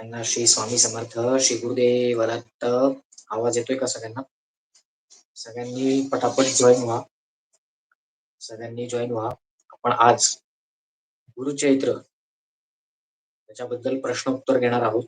त्यांना श्री स्वामी समर्थ श्री गुरुदेव दत्त आवाज येतोय का सगळ्यांना? सगळ्यांनी पटापट जॉईन व्हा. सगळ्यांनी जॉईन व्हा. आपण आज गुरुचैत्र त्याच्याबद्दल प्रश्न उत्तर घेणार आहोत.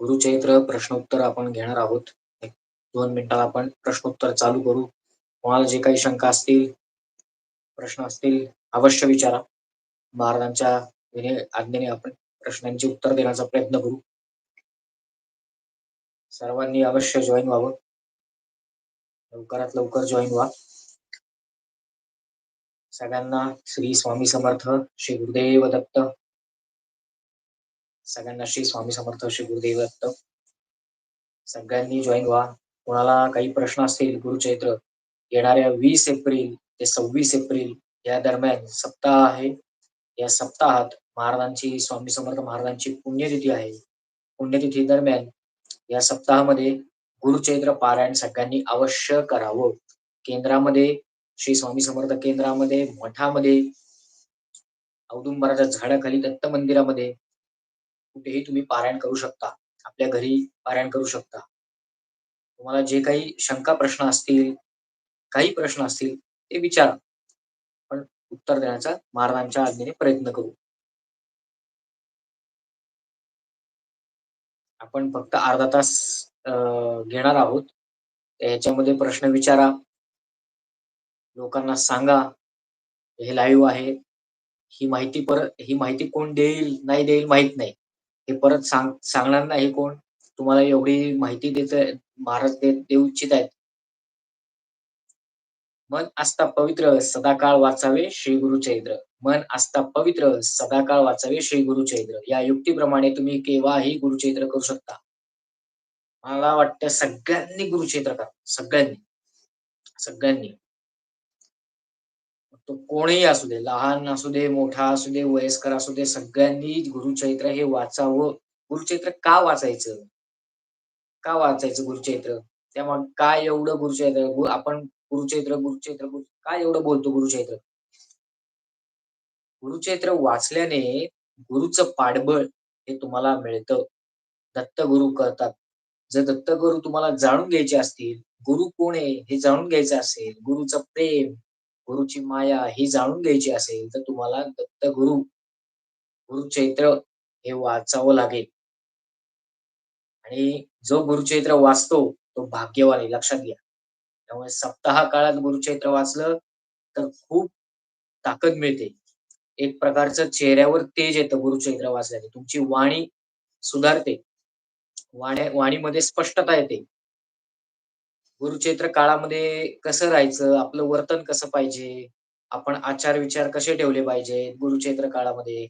गुरुचैत्र प्रश्नोत्तर आपण घेणार आहोत. दोन मिनिटात आपण प्रश्नोत्तर चालू करू. तुम्हाला जे काही शंका असतील प्रश्न असतील अवश्य विचारा. महाराजांच्या आज्ञेने आपण प्रश्नांची उत्तर देण्याचा प्रयत्न करू. सर्वांनी अवश्य जॉईन व्हावं. लवकरात लवकर जॉईन व्हा. सगळ्यांना श्री स्वामी समर्थ श्री गुरुदेव दत्त सगळ्यांना श्री स्वामी समर्थ श्री गुरुदेव दत्त. सगळ्यांनी जॉईन व्हा. कोणाला काही प्रश्न असतील गुरुचैत्र येणाऱ्या वीस एप्रिल ते सव्वीस एप्रिल या दरम्यान सप्ताह आहे. या सप्ताहात महाराजांची स्वामी समर्थ महाराजांची पुण्यतिथी आहे. पुण्यतिथी दरम्यान या सप्ताहामध्ये गुरुचैत्र पारायण सगळ्यांनी अवश्य करावं. केंद्रामध्ये श्री स्वामी समर्थ केंद्रामध्ये मठामध्ये औदुंबराच्या झाडाखाली दत्त मंदिरामध्ये कुठेही तुम्ही पारायण करू शकता. आपल्या घरी पारायण करू शकता. तुम्हाला जे काही शंका प्रश्न असतील काही प्रश्न असतील ते विचारा. पण उत्तर देण्याचा महाराजांच्या आज्ञेने प्रयत्न करू. आपण फक्त अर्धा तास घेणार आहोत. याच्यामध्ये प्रश्न विचारा. लोकांना सांगा. हे लाईव्ह आहे. ही माहिती परत ही माहिती कोण देईल नाही देईल माहीत नाही. हे परत सांग सांगणार नाही कोण? तुम्हाला एवढी माहिती देत महाराज देऊ इच्छित आहेत. मन असता पवित्र सदाकाळ वाचावे श्री गुरुचैत्र मन असता पवित्र सदाकाळ वाचावे श्री गुरुचैत्र या युक्तीप्रमाणे तुम्ही केव्हाही गुरुचैत्र करू शकता. मला वाटतं सगळ्यांनी गुरुचैत्र करा. सगळ्यांनी. सगळ्यांनी. तो कोणीही असू दे लहान असू दे मोठा असू दे वयस्कर असू दे सगळ्यांनी गुरुचैत्र हे वाचावं. गुरुचैत्र का वाचायचं? का वाचायचं गुरुचैत्र त्यामुळे काय एवढं गुरुचैत्र आपण गुरुचैत्र गुरुचैत्र काय एवढं बोलतो गुरुचैत्र गुरुचैत्र वाचल्याने गुरुचं पाठबळ हे तुम्हाला मिळतं. दत्तगुरु करतात. जर दत्तगुरु तुम्हाला जाणून घ्यायचे असतील गुरु कोण आहे हे जाणून घ्यायचं असेल गुरुचं प्रेम गुरुची माया ही जाणून घ्यायची असेल तर तुम्हाला दत्त गुरु गुरुचैत्र हे वाचावं लागेल. आणि जो गुरुचैत्र वाचतो तो भाग्यवान आहे लक्षात घ्या. त्यामुळे सप्ताह काळात गुरुचैत्र वाचलं तर खूप ताकद मिळते. एक प्रकारचं चेहऱ्यावर तेज येतं गुरुचैत्र वाचल्याने. तुमची वाणी सुधारते. वाण्या वाणीमध्ये स्पष्टता येते. गुरुचैत्र काळामध्ये कसं राहायचं? आपलं वर्तन कसं पाहिजे? आपण आचार विचार कसे ठेवले पाहिजे गुरुचैत्र काळामध्ये?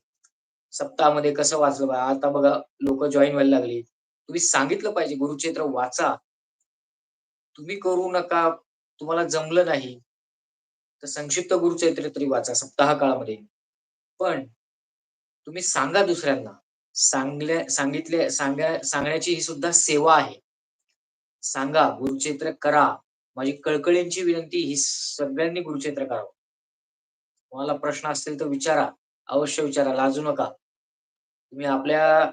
सप्ताहामध्ये कसं वाचलं पाहिजे? आता बघा लोक जॉईन व्हायला लागली. तुम्ही सांगितलं पाहिजे गुरुचैत्र वाचा. तुम्ही करू नका तुम्हाला जमलं नाही तर संक्षिप्त गुरुचैत्र तरी वाचा सप्ताह काळामध्ये. पण तुम्ही सांगा दुसऱ्यांना. सांगल्या सांगितले सांगा सांगण्याची ही सुद्धा सेवा आहे. सांगा गुरुक्षेत्र करा. माझी कळकळींची विनंती ही सगळ्यांनी गुरुक्षेत्र करावं. तुम्हाला प्रश्न असतील तर विचारा अवश्य विचारा लाजू नका. तुम्ही आपल्या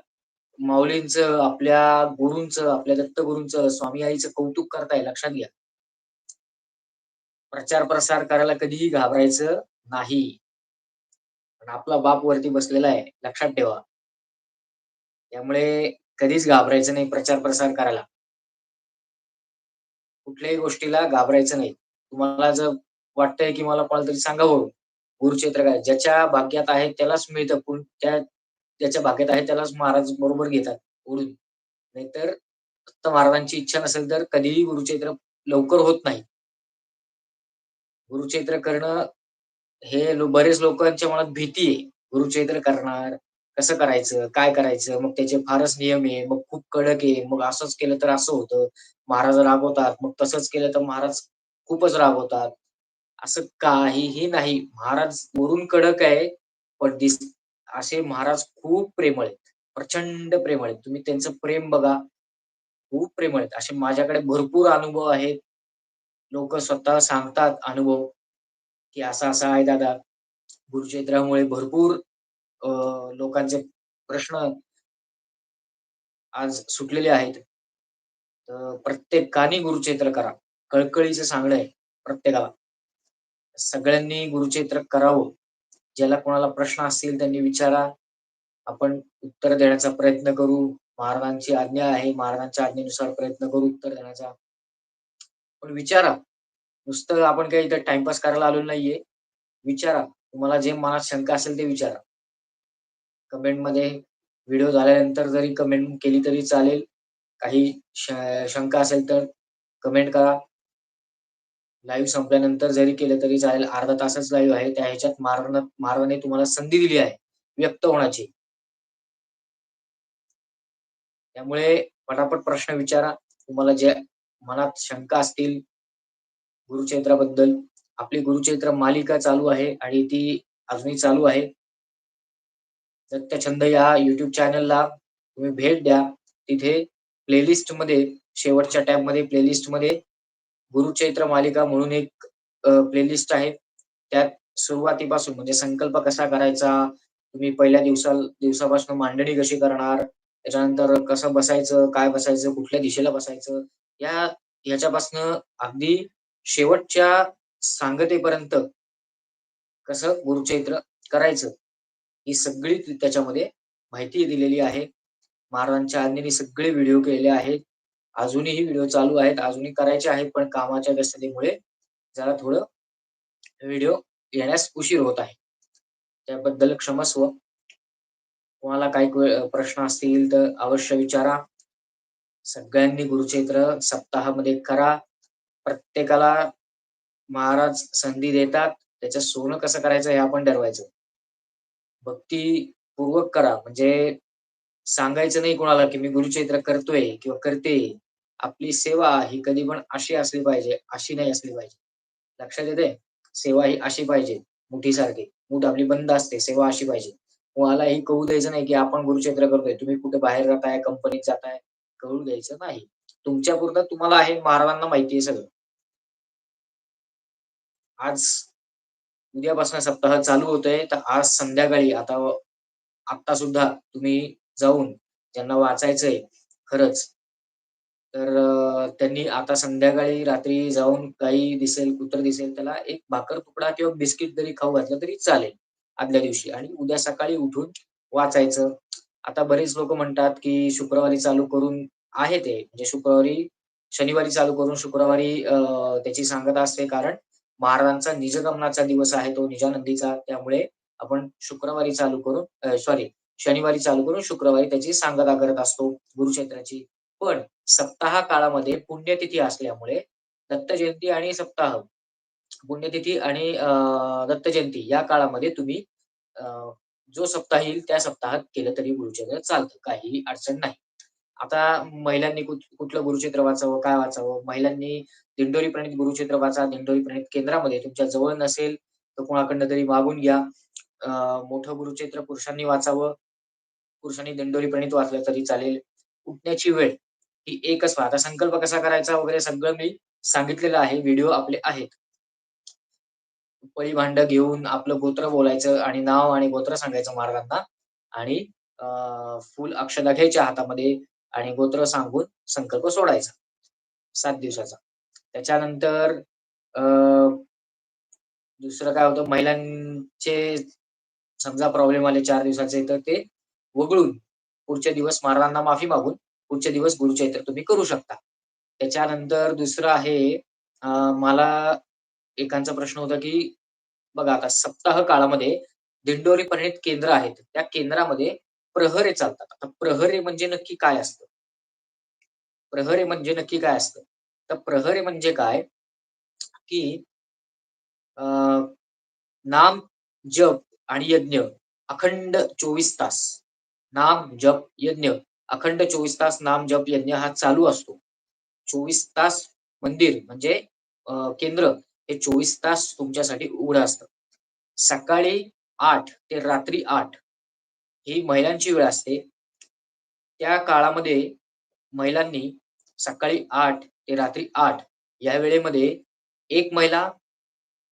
माऊलींचं आपल्या गुरूंचं आपल्या दत्तगुरूंचं स्वामी आईचं कौतुक करताय लक्षात घ्या. प्रचार प्रसार करायला कधीही घाबरायचं नाही. पण आपला बाप वरती बसलेला आहे लक्षात ठेवा. त्यामुळे कधीच घाबरायचं नाही प्रचार प्रसार करायला. कुठल्याही गोष्टीला घाबरायचं नाही. तुम्हाला जर वाटतंय की मला कोणाला तरी सांगावं गुरुक्षेत्र काय ज्याच्या भाग्यात आहे त्यालाच मिळतं त्या ज्याच्या भाग्यात आहे त्यालाच महाराज बरोबर घेतात ओढून नाहीतर फक्त महाराजांची इच्छा नसेल तर कधीही गुरुक्षेत्र लवकर होत नाही. गुरुक्षेत्र करणं हे बरेच लोकांच्या मनात भीती आहे. गुरुक्षेत्र करणार कसं करायचं काय करायचं मग त्याचे फारच नियम आहे मग खूप कडक आहे मग असंच केलं तर असं होतं महाराज रागवतात मग तसंच केलं तर महाराज खूपच रागवतात असं काहीही नाही महाराज वरून कडक आहे पण दिस असे महाराज खूप प्रेमळ आहेत. प्रचंड प्रेमळ आहेत. तुम्ही त्यांचं प्रेम बघा. खूप प्रेमळ आहेत. असे माझ्याकडे भरपूर अनुभव आहेत. लोक स्वतः सांगतात अनुभव, की असा-असा आहे दादा. गुरुचरित्रामुळे भरपूर लोकांचे प्रश्न आज सुटलेले आहेत. तर प्रत्येकाने गुरुचैत्र करा. कळकळीचं सांगणं आहे प्रत्येकाला. सगळ्यांनी गुरुचैत्र करावं. ज्याला कोणाला प्रश्न असतील त्यांनी विचारा. आपण उत्तर देण्याचा प्रयत्न करू. महाराजांची आज्ञा आहे. महाराजांच्या आज्ञेनुसार प्रयत्न करू उत्तर देण्याचा. पण विचारा. नुसतं आपण काही इथं टाइमपास करायला आलेलो नाहीये. विचारा. तुम्हाला जे मनात शंका असेल ते विचारा. कमेंटमध्ये व्हिडिओ झाल्यानंतर जरी कमेंट केली तरी चालेल. काही शंका असेल तर कमेंट करा. लाईव्ह संपल्यानंतर जरी केलं तरी चालेल. अर्धा तासच लाईव्ह आहे. त्या ह्याच्यात महाराजांना महाराजांनी तुम्हाला संधी दिली आहे व्यक्त होण्याची. त्यामुळे पटापट प्रश्न विचारा. तुम्हाला जे मनात शंका असतील गुरुचरित्राबद्दल. आपली गुरुचरित्र मालिका चालू आहे आणि ती अजूनही चालू आहे. दत्तछंद या युट्यूब चॅनलला तुम्ही भेट द्या. तिथे प्लेलिस्टमध्ये शेवटच्या टॅम्पमध्ये प्लेलिस्टमध्ये गुरुचैत्र मालिका म्हणून एक प्लेलिस्ट आहे. त्यात सुरुवातीपासून म्हणजे संकल्प कसा करायचा, तुम्ही पहिल्या दिवसा दिवसापासून मांडणी कशी करणार, त्याच्यानंतर कसं बसायचं, काय बसायचं, कुठल्या दिशेला बसायचं, या ह्याच्यापासनं अगदी शेवटच्या सांगतेपर्यंत कसं गुरुचैत्र करायचं, ही सगळी त्याच्यामध्ये माहिती दिलेली आहे. महाराजांच्या आज्ञेने सगळे व्हिडिओ केलेले आहेत. अजूनही व्हिडिओ चालू आहेत. अजूनही करायचे आहेत, पण कामाच्या व्यस्ततेमुळे जरा थोडं व्हिडिओ येण्यास उशीर होत आहे. त्याबद्दल क्षमस्व. कोणाला काही प्रश्न असतील तर अवश्य विचारा. सगळ्यांनी गुरुक्षेत्र सप्ताहामध्ये करा. प्रत्येकाला महाराज संधी देतात. त्याचं सोनं कसं करायचं हे आपण ठरवायचं. भक्तीपूर्वक करा. म्हणजे सांगायचं नाही कोणाला, की मी गुरुचरित्र करतोय किंवा करते. आपली सेवा ही कधी पण अशी असली पाहिजे, अशी नाही असली पाहिजे. लक्षात येते सेवा ही अशी पाहिजे मुठीसारखी. मूठ आपली बंद असते. सेवा अशी पाहिजे. कोणालाही कळू द्यायचं नाही, की आपण गुरुचरित्र करतोय. तुम्ही कुठे बाहेर जाताय, कंपनीत जाताय, कळू द्यायचं नाही. तुमच्या पूर्ण तुम्हाला आहे, महाराजांना माहिती आहे सगळं. आज उद्यापासून सप्ताह चालू होतोय, तर आज संध्याकाळी आता आता सुद्धा तुम्ही जाऊन ज्यांना वाचायचंय खरंच, तर त्यांनी आता संध्याकाळी रात्री जाऊन काही दिसेल, कुत्र दिसेल त्याला एक भाकर तुकडा किंवा बिस्किट जरी खाऊ घातलं तरी चालेल आदल्या दिवशी. आणि उद्या सकाळी उठून वाचायचं. आता बरेच लोक म्हणतात, की शुक्रवारी चालू करून आहे ते. म्हणजे शुक्रवारी शनिवारी चालू करून शुक्रवारी त्याची सांगता असते. कारण महाराजांचा निजगमनाचा दिवस आहे तो निजानंदीचा. त्यामुळे आपण शुक्रवारी चालू करून सॉरी शनिवारी चालू करून शुक्रवारी त्याची सांगता करत असतो गुरुक्षेत्राची पण सप्ताह काळामध्ये पुण्यतिथी असल्यामुळे दत्त जयंती आणि सप्ताह, पुण्यतिथी आणि अ, दत्त जयंती या काळामध्ये तुम्ही जो सप्ताह येईल त्या सप्ताहात केलं तरी गुरुचरित्र चालतं. काहीही अडचण नाही. आता महिलांनी कुठ कुठलं गुरुचरित्र वाचावं, काय वाचावं? महिलांनी दिंडोरी प्रणित गुरुक्षेत्र वाचा. दिंडोरी प्रणित केंद्रामध्ये तुमच्या जवळ नसेल तर कोणाकडनं तरी मागून घ्या. मोठं गुरुक्षेत्र पुरुषांनी वाचावं. पुरुषांनी दिंडोरी प्रणित वाचलं तरी चालेल. उठण्याची वेळ ही एकच पहा. आता संकल्प कसा करायचा वगैरे सगळं मी सांगितलेलं आहे. व्हिडिओ आपले आहेत. पळी भांड घेऊन आपलं गोत्र बोलायचं आणि नाव आणि गोत्र सांगायचं महाराजांना आणि फुल अक्षता घ्यायच्या हातामध्ये आणि गोत्र सांगून संकल्प सोडायचा सात दिवसाचा. त्याच्यानंतर अ, दुसरं काय होतं महिलांचे समजा प्रॉब्लेम आले चार दिवसाचे तर ते वगळून पुढचे दिवस महाराजांना माफी मागून पुढचे दिवस गुरुचैत्र तुम्ही करू शकता. त्याच्यानंतर दुसरं आहे मला एकांचा प्रश्न होता, की बघा आता सप्ताह काळामध्ये दिंडोरी परिणित केंद्र आहेत. त्या केंद्रामध्ये प्रहरे चालतात. आता प्रहरे म्हणजे नक्की काय असतं? प्रहरे म्हणजे नक्की काय असतं? तर प्रहरे म्हणजे काय? की अं नाम, जप आणि यज्ञ अखंड 24 तास. नाम, जप, यज्ञ अखंड 24 तास नाम, जप, यज्ञ हा चालू असतो. 24 तास मंदिर म्हणजे केंद्र हे 24 तास तुमच्यासाठी उघडं असतं. सकाळी आठ ते रात्री आठ ही महिलांची वेळ असते. त्या काळामध्ये महिलांनी सकाळी आठ ते रात्री आठ या वेळेमध्ये एक महिला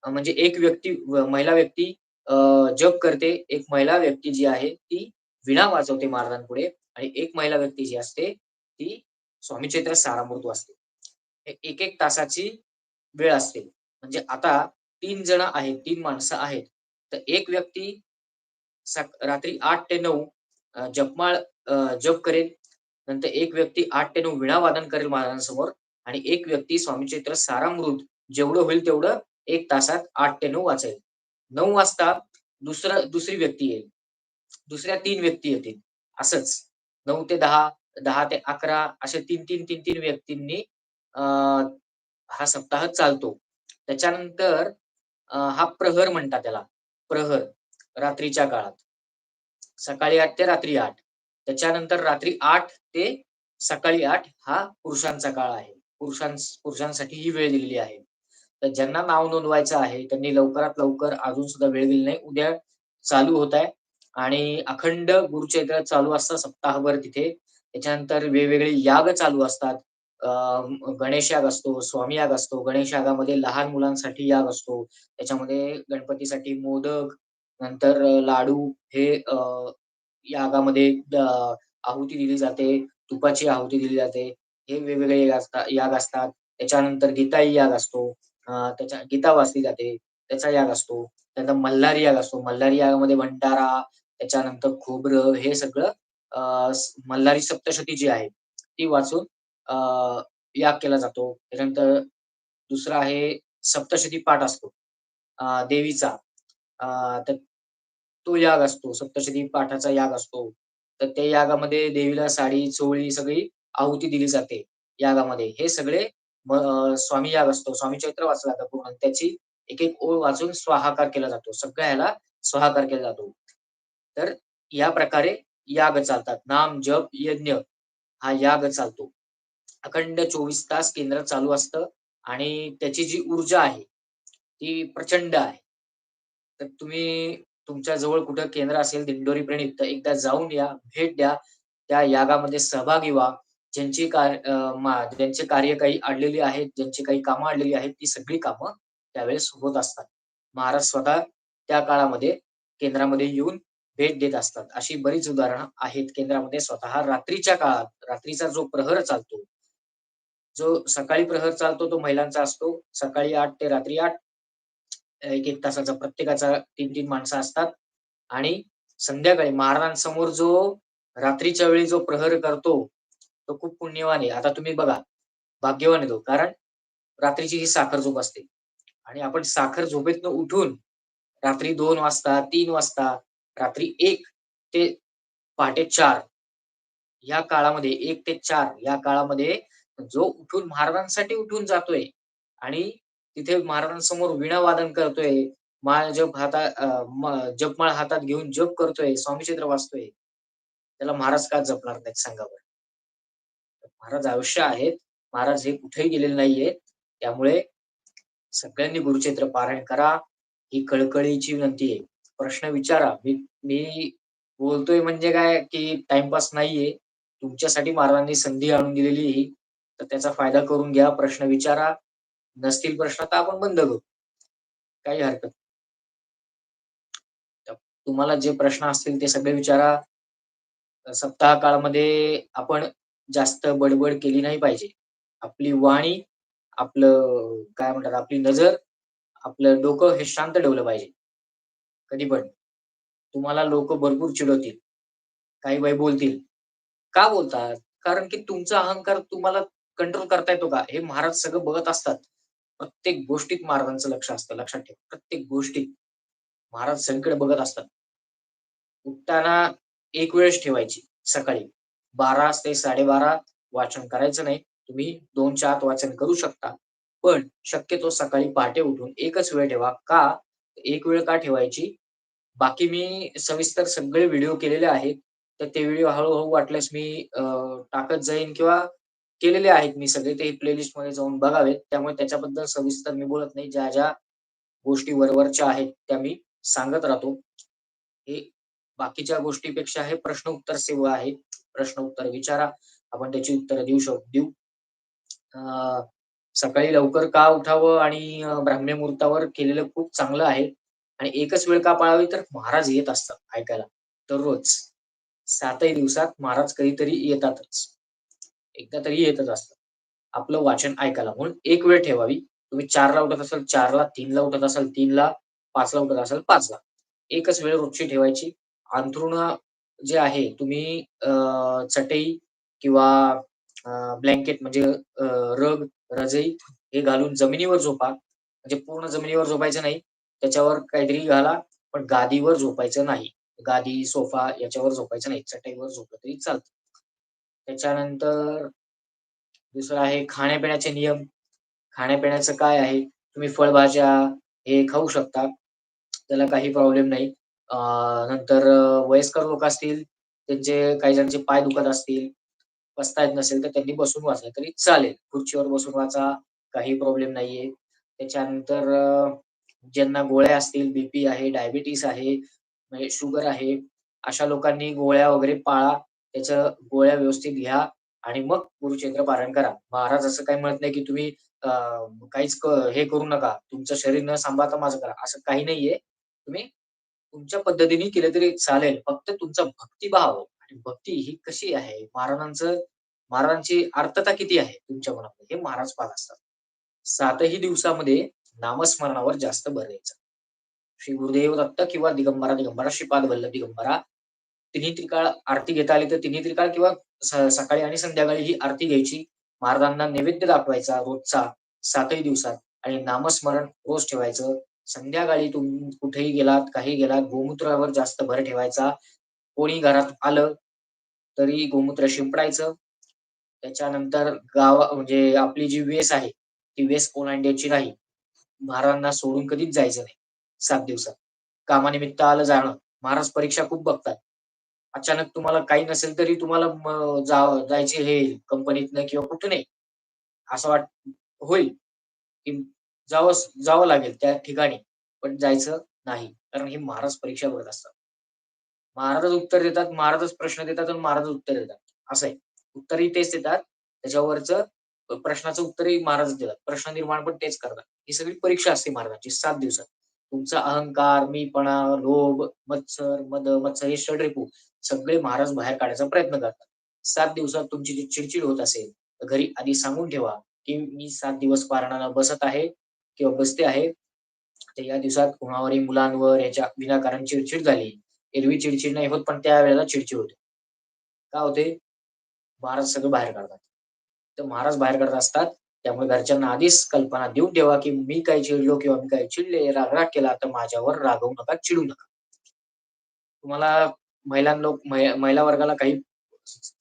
म्हणजे एक व्यक्ती महिला व्यक्ती जप करते. एक महिला व्यक्ती जी आहे ती विणा वाजवते महाराजांपुढे आणि एक महिला व्यक्ती जी असते ती स्वामी चरित्र सारामृत वाचते. एक-एक तासाची वेळ असते. म्हणजे आता तीन जण आहेत, तीन माणसं आहेत. तर एक व्यक्ती रात्री आठ ते नऊ जपमाळ जप करेल. नंतर एक व्यक्ती आठ ते नऊ विणा वादन करेल महाराजांसमोर आणि एक व्यक्ती स्वामीचरित्र सारामृत जेवढं होईल तेवढं एक तासात आठ ते नऊ वाचेल. नऊ वाजता दुसरं दुसरी व्यक्ती येईल. दुसऱ्या तीन व्यक्ती येतील. असंच नऊ ते दहा दहा ते 11 असे 3-3, 3-3 व्यक्तींनी हा सप्ताह चालतो. त्याच्यानंतर हा प्रहर म्हणतात त्याला. प्रहर रात्रीच्या काळात. सकाळी आठ ते रात्री आठ त्याच्यानंतर रात्री आठ ते सकाळी आठ हा पुरुषांचा काळ आहे. पुरुषांस पुरुषांसाठी ही वेळ दिलेली आहे. तर ज्यांना नाव नोंदवायचं आहे त्यांनी लवकरात लवकर अजून सुद्धा वेळ दिली नाही. उद्या चालू होत आहे आणि अखंड गुरुचैत्र चालू असतं सप्ताहभर तिथे. त्याच्यानंतर वेगवेगळे याग चालू असतात. गणेश याग असतो, स्वामी याग असतो. गणेश यागामध्ये लहान मुलांसाठी याग असतो. त्याच्यामध्ये गणपतीसाठी मोदक, नंतर लाडू हे यागामध्ये आहुती दिली जाते. तुपाची आहुती दिली जाते. हे वेगवेगळे याग असतात याग असतात. त्याच्यानंतर गीताई याग असतो. त्याच्या गीता वाचली जाते. त्याचा याग असतो. त्यानंतर मल्हारी याग असतो. मल्हारी यागामध्ये भंडारा, त्याच्यानंतर खोबरं हे सगळं मल्हारी सप्तशती जी आहे ती वाचून अ, याग केला जातो. त्याच्यानंतर दुसरा आहे सप्तशती पाठ असतो देवीचा. तर तो याग असतो. सप्तशती पाठाचा याग असतो. तर त्या यागामध्ये देवीला साडी, चोळी सगळी आहुती दिली जाते यागामध्ये. हे सगळे स्वामी याग असतो. स्वामी चरित्र वाचला जातं पूर्ण. त्याची एक-एक ओळ वाचून स्वाहाकार केला जातो. सगळ्या ह्याला स्वाहाकार केला जातो. तर या प्रकारे याग चालतात. नाम, जप, यज्ञ हा याग चालतो. अखंड 24 तास केंद्र चालू असतं आणि त्याची जी ऊर्जा आहे, ती प्रचंड आहे. तर तुम्ही तुमच्या जवळ कुठं केंद्र असेल दिंडोरी प्रणित तर एकदा जाऊन या, भेट द्या. त्या यागामध्ये सहभागी व्हा. ज्यांची कार्य मा ज्यांचे कार्य काही अडलेली आहेत, ज्यांची काही कामं अडलेली आहेत, ती सगळी कामं त्यावेळेस होत असतात. महाराज स्वतः त्या काळामध्ये केंद्रामध्ये येऊन भेट देत असतात. अशी बरीच उदाहरणं आहेत केंद्रामध्ये स्वतः रात्रीच्या काळात, रात्रीचा जो प्रहर चालतो, जो सकाळी प्रहर चालतो तो महिलांचा असतो. सकाळी आठ ते रात्री 8 1-1 तासाचा प्रत्येकाचा 3-3 माणसं असतात आणि संध्याकाळी महाराजांसमोर जो रात्रीच्या वेळी जो प्रहर करतो, तो खूप पुण्यवान आहे. आता तुम्ही बघा, भाग्यवान आहे तो. कारण रात्रीची ही साखर झोप असते आणि आपण साखर झोपेतनं उठून रात्री दोन वाजता, तीन वाजता, रात्री एक ते पहाटे चार या काळामध्ये एक ते चार या काळामध्ये जो उठून महाराजांसाठी उठून जातोय आणि तिथे महाराजांसमोर वीणा वादन करतोय, माळ जप हातात जपमाळ हातात घेऊन जप करतोय, स्वामीचित्र वाचतोय. त्याला महाराज का जपणार नाहीत सांगा बरं? महाराज आयुष्य आहेत. महाराज हे कुठेही गेलेले नाहीयेत. त्यामुळे सगळ्यांनी गुरुक्षेत्र पारायण करा. ही कळकळीची विनंती आहे. प्रश्न विचारा. मी मी बोलतोय म्हणजे काय की टाइमपास नाहीये. तुमच्यासाठी महाराजांनी संधी आणून दिलेली आहे. तर त्याचा फायदा करून घ्या. प्रश्न विचारा. नसतील प्रश्न तर आपण बंद करू. काही हरकत तुम्हाला जे प्रश्न असतील ते सगळे विचारा. सप्ताह काळामध्ये आपण जास्त बडबड केली नाही पाहिजे. आपली वाणी, आपलं काय म्हणतात आपली नजर, आपलं डोकं हे शांत ठेवलं पाहिजे. कधी पण. तुम्हाला लोक भरपूर चिडवतील. काही बाई बोलतील. का बोलतात? कारण की तुमचा अहंकार तुम्हाला कंट्रोल करता येतो का? हे महाराज सगळं बघत असतात. प्रत्येक गोष्टीत महाराजांचं लक्ष असतं. लक्षात ठेवा. प्रत्येक गोष्टीत. महाराज सगळीकडे बघत असतात. उठताना एक वेळच ठेवायची सकाळी. 12 ते 12:30 वाचन करायचं नाही. तुम्ही 2च्या आत वाचन करू शकता. पण शक्यतो सकाळी पहाटे उठून एकच वेळ ठेवा. का? एक वेळ का ठेवायची? बाकी मी सविस्तर सगळे व्हिडिओ केलेले आहेत. तर ते व्हिडिओ हळूहळू वाटल्यास मी टाकत जाईन किंवा केलेले आहेत मी सगळे. ते प्लेलिस्टमध्ये जाऊन बघावेत. त्यामुळे त्याच्याबद्दल सविस्तर मी बोलत नाही. ज्या, ज्या गोष्टी वरवरच्या आहेत त्या मी सांगत राहतो. हे बाकीच्या गोष्टीपेक्षा हे प्रश्न उत्तर सेवा आहे प्रश्न उत्तर विचारा. आपण त्याची उत्तर देऊ शकतो देऊ. सकाळी लवकर का उठावं आणि ब्राह्म्य मुहूर्तावर केलेलं खूप चांगलं आहे. आणि एकच वेळ का पाळावी तर महाराज येत असतात ऐकायला. दररोज. सातही दिवसात महाराज कधीतरी येतातच. एकदा तरी येतच असतात. आपलं वाचन ऐकायला. म्हणून एक वेळ ठेवावी. तुम्ही चारला उठत असाल चारला तीनला उठत असाल तीनला पाचला उठत असाल पाचला. एकच वेळ रोजची ठेवायची. अंथरुणा जे आहे तुम्ही चटई किंवा ब्लँकेट म्हणजे रग रजई हे घालून जमिनीवर झोपा. म्हणजे पूर्ण जमिनीवर झोपायचं नाही त्याच्यावर काहीतरी घाला पण गादीवर झोपायचं नाही. गादी सोफा याच्यावर झोपायचं नाही चटईवर झोपलं तरी चालतं. त्याच्यानंतर दुसरं आहे खाण्यापिण्याचे नियम. खाण्यापिण्याचं काय आहे? तुम्ही फळभाज्या हे खाऊ शकता. त्याला काही प्रॉब्लेम नाही. नंतर वयस्कर लोक असतील त्यांचे काही जणांचे पाय दुखत असतील बसता येत नसेल तर त्यांनी बसून वाचलं तरी चालेल. खुर्चीवर बसून वाचा काही प्रॉब्लेम नाहीये. त्याच्यानंतर ज्यांना गोळ्या असतील बीपी आहे डायबिटीस आहे म्हणजे शुगर आहे अशा लोकांनी गोळ्या वगैरे पाळा त्याच्या गोळ्या व्यवस्थित घ्या आणि मग गुरुचंद्र पारायण करा. महाराज असं काही म्हणत नाही की तुम्ही काहीच हे करू नका. तुमचं शरीर न सांभाळता माझं करा. असं काही नाहीये. तुम्ही तुमच्या पद्धतीने केलं तरी चालेल. फक्त तुमचा भक्तिभाव आणि भक्ती ही कशी आहे? महाराजांचं महाराजांची अर्थता किती आहे तुमच्या मनामध्ये? हे महाराज पाहत असतात. सातही दिवसामध्ये नामस्मरणावर जास्त भर द्यायचा. श्री गुरुदेव दत्त किंवा दिगंबरा दिगंबरा श्रीपाद वल्लभ दिगंबरा तिन्ही त्रिकाळ आरती घेता आली तर तिन्ही त्रिकाळ किंवा सकाळी आणि संध्याकाळी ही आरती घ्यायची. महाराजांना नैवेद्य दाखवायचा रोजचा सातही दिवसात. आणि नामस्मरण रोज ठेवायचं. संध्याकाळी तुम्ही कुठेही गेलात काही गेलात गोमूत्रावर जास्त भर ठेवायचा. कोणी घरात आलं तरी गोमूत्र शिंपडायचं. त्याच्यानंतर गावा म्हणजे आपली जी वेस आहे ती वेस ओलांड्याची नाही महाराजांना सोडून कधीच जायचं नाही. सात दिवसात. कामानिमित्त आलं जाणं. महाराज परीक्षा खूप बघतात. अचानक तुम्हाला काही नसेल तरी तुम्हाला जायचे हे कंपनीतनं किंवा कुठं नाही. असं वाट होईल. की जावं जावं लागेल त्या ठिकाणी पण जायचं नाही. कारण हे महाराज परीक्षा भरत असतात. महाराजच उत्तर देतात महाराजच प्रश्न देतात आणि महाराज उत्तर देतात. असं आहे. उत्तरही तेच देतात. त्याच्यावरच प्रश्नाचं उत्तरही महाराज देतात. प्रश्न निर्माण पण तेच करतात. ही सगळी परीक्षा असते महाराजांची सात दिवसात. तुमचा अहंकार मीपणा लोभ मत्सर मद मत्सर हे षडरेपू सगळे महाराज बाहेर काढायचा प्रयत्न करतात. सात दिवसात तुमची जी चिडचिड होत असेल तर घरी आधी सांगून ठेवा की मी सात दिवस पारणाला बसत आहे. किंवा बसते आहे तर या दिवसात कोणावरही मुलांवर याच्या विनाकारण चिडचिड झाली. एरवी चिडचिड नाही होत पण त्या वेळेला चिडचिड होते. का होते? महाराज सगळं बाहेर काढतात. तर महाराज बाहेर काढत असतात. त्यामुळे घरच्यांना आधीच कल्पना देऊन ठेवा की मी काही चिडलो किंवा मी काही चिडले रागराग केला तर माझ्यावर रागवू नका चिडू नका. तुम्हाला महिला लोक महिला वर्गाला काही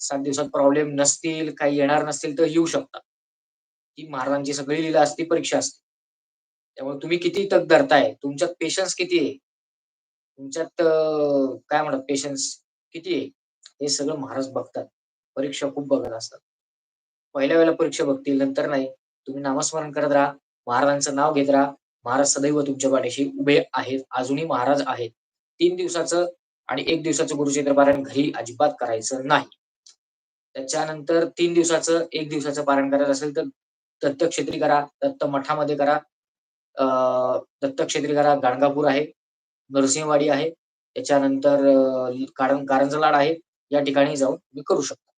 सात दिवसात प्रॉब्लेम नसतील काही येणार नसतील तर येऊ शकतात ती महाराजांची सगळी लिला असती परीक्षा असते. त्यामुळे तुम्ही किती तक धरताय तुमच्यात पेशन्स किती आहे? तुमच्यात काय म्हणतात पेशन्स किती आहे? हे सगळं महाराज बघतात. परीक्षा खूप बघत असतात. पहिल्या वेळेला परीक्षा बघतील नंतर नाही. तुम्ही नामस्मरण करत राहा. महाराजांचं नाव घेत राहा. महाराज सदैव तुमच्या पाठीशी उभे आहेत. अजूनही महाराज आहेत. तीन दिवसाचं आणि एक दिवसाचं गुरुचरित्र पारायण घरी अजिबात करायचं नाही. त्याच्यानंतर तीन दिवसाचं एक दिवसाचं पारायण करायचं असेल तर दत्तक्षेत्री करा दत्त मठामध्ये करा. दत्तक्षेत्री घरा गाणगापूर आहे नरसिंहवाडी आहे त्याच्यानंतर कारण कारंजलाड आहे या ठिकाणी जाऊन तुम्ही करू शकता.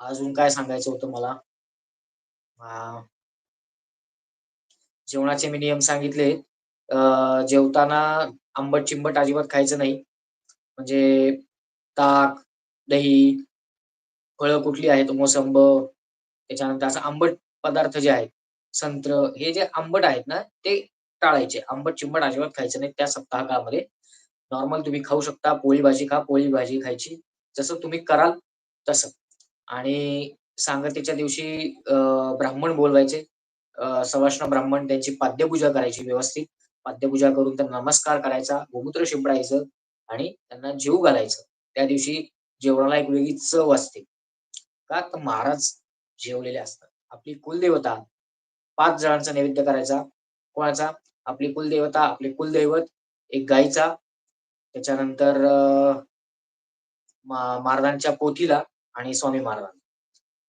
अजून काय सांगायचं होतं मला? जेवणाचे मी नियम सांगितले. जेवताना आंबट चिंबट अजिबात खायचं नाही. म्हणजे ताक दही फळं कुठली आहेत मोसंब त्याच्यानंतर असं आंबट पदार्थ जे आहेत संत्र हे जे आंबट आहेत ना ते टाळायचे. आंबट चिंबट अजिबात खायचं नाही त्या सप्ताह काळामध्ये नॉर्मल तुम्ही खाऊ शकता पोळी भाजी खा पोळी भाजी खायची. जसं तुम्ही कराल तसं. आणि सांगतेच्या दिवशी ब्राह्मण बोलवायचे. सवाष्ण ब्राह्मण त्यांची पाद्यपूजा करायची व्यवस्थित. पाद्यपूजा करून त्यांना नमस्कार करायचा गोमूत्र शिंपडायचं आणि त्यांना जीव घालायचं. त्या दिवशी जेवणाला एक वेगळी चव असते. का? तर महाराज जेवलेले असतात. आपली कुलदेवता पाच जणांचा नैवेद्य करायचा. कोणाचा? आपली कुलदेवता आपले कुलदैवत एक गायीचा. त्याच्यानंतर महाराजांच्या पोथीला आणि स्वामी महाराज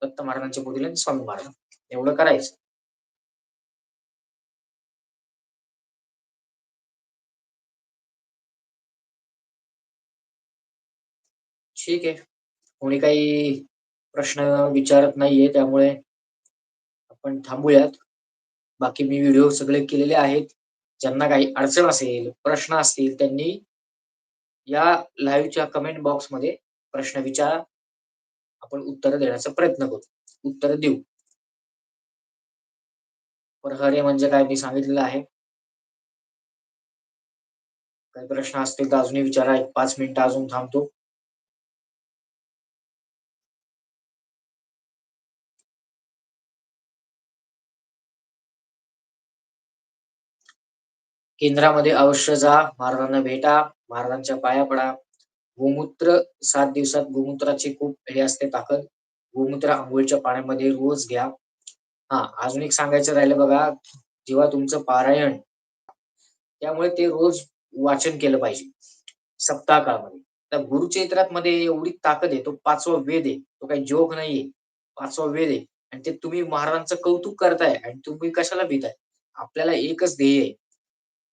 दत्त महाराजांच्या पोथीला आणि स्वामी महाराज एवढं करायचं. ठीक आहे. कोणी काही प्रश्न विचारत नाहीये त्यामुळे आपण थांबूयात. बाकी मी व्हिडिओ सगळे केलेले आहेत. ज्यांना काही अडचण असेल प्रश्न असतील त्यांनी या लाईव्हच्या कमेंट बॉक्समध्ये प्रश्न विचार. आपण उत्तर देण्याचा प्रयत्न करू. उत्तर देऊ. प्रहरे म्हणजे काय? मी सांगितलेलं आहे. काही प्रश्न असतील तर अजूनही विचारा. एक पाच मिनिटं अजून थांबतो. केंद्रामध्ये अवश्य जा. महाराजांना भेटा. महाराजांच्या पाया पडा. गोमूत्र सात दिवसात गोमूत्राची खूप हे असते ताकद. गोमूत्र आंघोळीच्या पाण्यामध्ये रोज घ्या. हा अजून एक सांगायचं राहिलं बघा. जेव्हा तुमचं पारायण त्यामुळे ते रोज वाचन केलं पाहिजे. सप्ताह काळामध्ये त्या गुरुचैत्रामध्ये एवढी ताकद आहे तो पाचवा वेद आहे. तो काही जोग नाहीये. पाचवा वेद आहे. आणि ते तुम्ही महाराजांचं कौतुक करताय आणि तुम्ही कशाला भीताय आपल्याला एकच ध्येय आहे.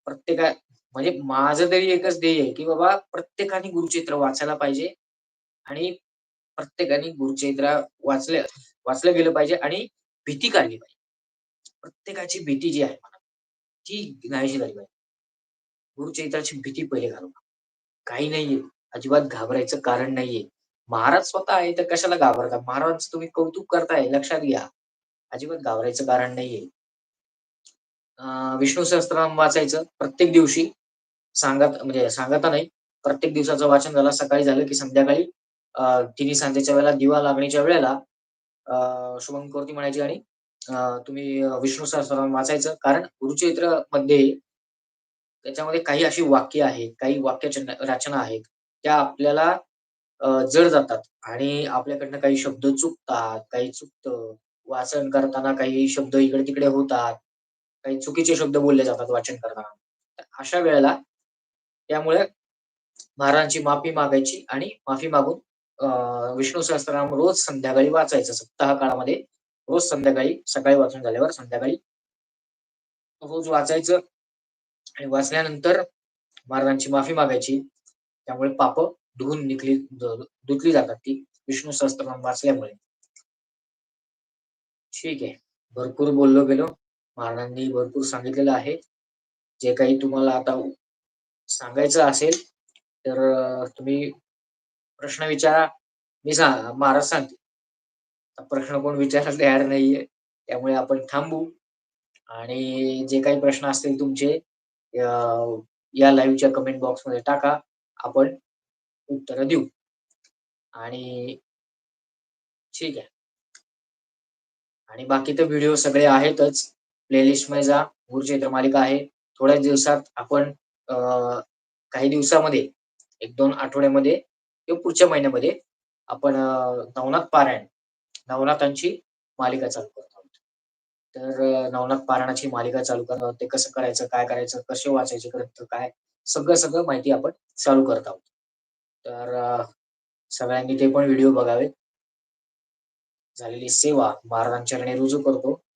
प्रत्येका म्हणजे माझं तरी एकच ध्येय आहे की बाबा प्रत्येकाने गुरुचित्र वाचायला पाहिजे आणि प्रत्येकाने गुरुचरित्र वाचले वाचलं गेलं पाहिजे आणि भीती काढली पाहिजे. प्रत्येकाची भीती जी आहे मला ती नाहीशी झाली पाहिजे. गुरुचैत्राची भीती पहिले घालू काही नाहीये अजिबात घाबरायचं कारण नाहीये. महाराज स्वतः आहे तर कशाला घाबरता? महाराज तुम्ही कौतुक करताय लक्षात घ्या. अजिबात घाबरायचं कारण नाहीये. विष्णू सहस्त्रनाम वाचायचं प्रत्येक दिवशी. सांगत म्हणजे सांगता नाही प्रत्येक दिवसाचं वाचन झालं सकाळी झालं की संध्याकाळी. तिन्ही सांजेच्या वेळेला दिवा लागण्याच्या वेळेला शुभंकरोती म्हणायची आणि तुम्ही विष्णू सहस्त्रनाम वाचायचं. कारण गुरुचरित्रमध्ये त्याच्यामध्ये काही अशी वाक्य आहेत काही वाक्य रचना आहेत त्या आपल्याला जड जातात. आणि आपल्याकडनं काही शब्द चुकतात काही चुकतं. वाचन करताना काही शब्द इकडे तिकडे होतात. काही चुकीचे शब्द बोलले जातात वाचन करताना. अशा वेळेला त्यामुळे महाराजांची माफी मागायची आणि माफी मागून विष्णू सहस्त्रनाम रोज संध्याकाळी वाचायचं. सप्ताह काळामध्ये रोज संध्याकाळी सकाळी वाचून झाल्यावर संध्याकाळी रोज वाचायचं आणि वाचल्यानंतर महाराजांची माफी मागायची. त्यामुळे पाप धुवून निघली धुतली जातात ती विष्णू सहस्त्रनाम वाचल्यामुळे. ठीक आहे. भरपूर बोललो गेलो. महाराजांनी भरपूर सांगितलेलं आहे. जे काही तुम्हाला आता सांगायचं असेल तर तुम्ही प्रश्न विचारा. मी सांग महाराज सांगते. प्रश्न कोण विचारायला तयार नाहीये त्यामुळे आपण थांबू. आणि जे काही प्रश्न असतील तुमचे या लाईव्हच्या कमेंट बॉक्समध्ये टाका. आपण उत्तर देऊ. आणि ठीक आहे. आणि बाकी तर व्हिडिओ सगळे आहेतच. प्लेलिस्टमध्ये जा. गुरुचैत्र मालिका आहे. थोड्याच दिवसात आपण काही दिवसामध्ये एक दोन आठवड्यामध्ये किंवा पुढच्या महिन्यामध्ये आपण नवनाथ पारायण नवनाथांची मालिका चालू करतो. आहोत तर नवनाथ पारायणाची मालिका चालू करतो. ते कसं करायचं काय करायचं कसे वाचायचे ग्रंथ काय सगळं सगळं माहिती आपण चालू करत आहोत. तर सगळ्यांनी ते पण व्हिडिओ बघावेत. झालेली सेवा महाराजांच्या रुजू करतो.